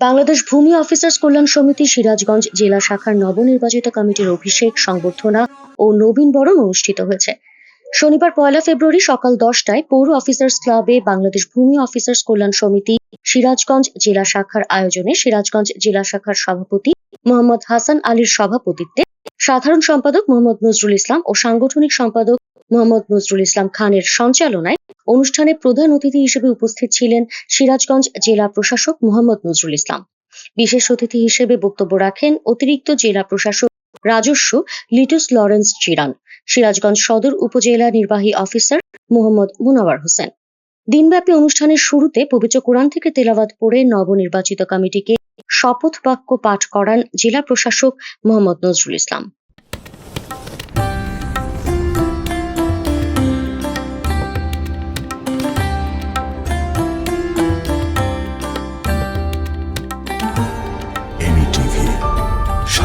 বাংলাদেশ ভূমি অফিসার্স কল্যাণ সমিতি সিরাজগঞ্জ জেলা শাখার নবনির্বাচিত কমিটির অভিষেক, সংবর্ধনা ও নবীন বরণ অনুষ্ঠিত হয়েছে। শনিবার পয়লা ফেব্রুয়ারি সকাল দশটায় পৌর অফিসার্স ক্লাবে বাংলাদেশ ভূমি অফিসার্স কল্যাণ সমিতি সিরাজগঞ্জ জেলা শাখার আয়োজনে সিরাজগঞ্জ জেলা শাখার সভাপতি মোহাম্মদ হাসান আলীর সভাপতিত্বে সাধারণ সম্পাদক মোহাম্মদ নজরুল ইসলাম ও সাংগঠনিক সম্পাদক মোহাম্মদ নজরুল ইসলাম খানের সঞ্চালনায় অনুষ্ঠানে প্রধান অতিথি হিসেবে উপস্থিত ছিলেন সিরাজগঞ্জ জেলা প্রশাসক মোহাম্মদ নজরুল ইসলাম। বিশেষ অতিথি হিসেবে বক্তব্য রাখেন অতিরিক্ত জেলা প্রশাসক রাজস্ব লিটুস লরেন্স চিরান সিরাজগঞ্জ সদর উপজেলা নির্বাহী অফিসার মোহাম্মদ মুনাওয়ার হোসেন। দিনব্যাপী অনুষ্ঠানের শুরুতে পবিত্র কোরআন থেকে তেলাওয়াত পড়ে নবনির্বাচিত কমিটিকে শপথ বাক্য পাঠ করান জেলা প্রশাসক মোহাম্মদ নজরুল ইসলাম।